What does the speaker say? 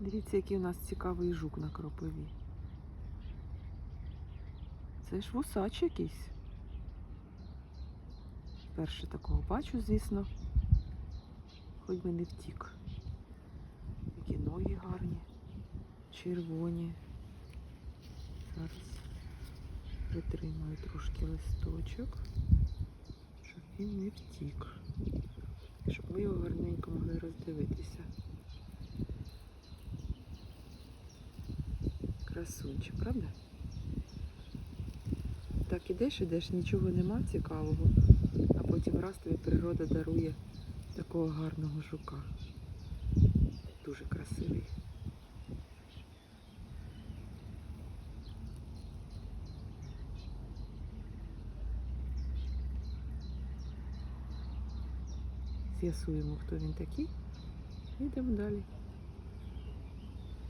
Дивіться, який у нас цікавий жук на кропиві. Це ж вусач якийсь. Перше такого бачу, звісно. Хоч би не втік. Які ноги гарні, червоні. Зараз притримаю трошки листочок, щоб він не втік. Щоб ми його гарненько могли роздивитися. Красунчик, правда? Так ідеш, ідеш, нічого нема цікавого, а потім раз тобі природа дарує такого гарного жука. Дуже красивий. З'ясуємо, хто він такий. Йдемо далі.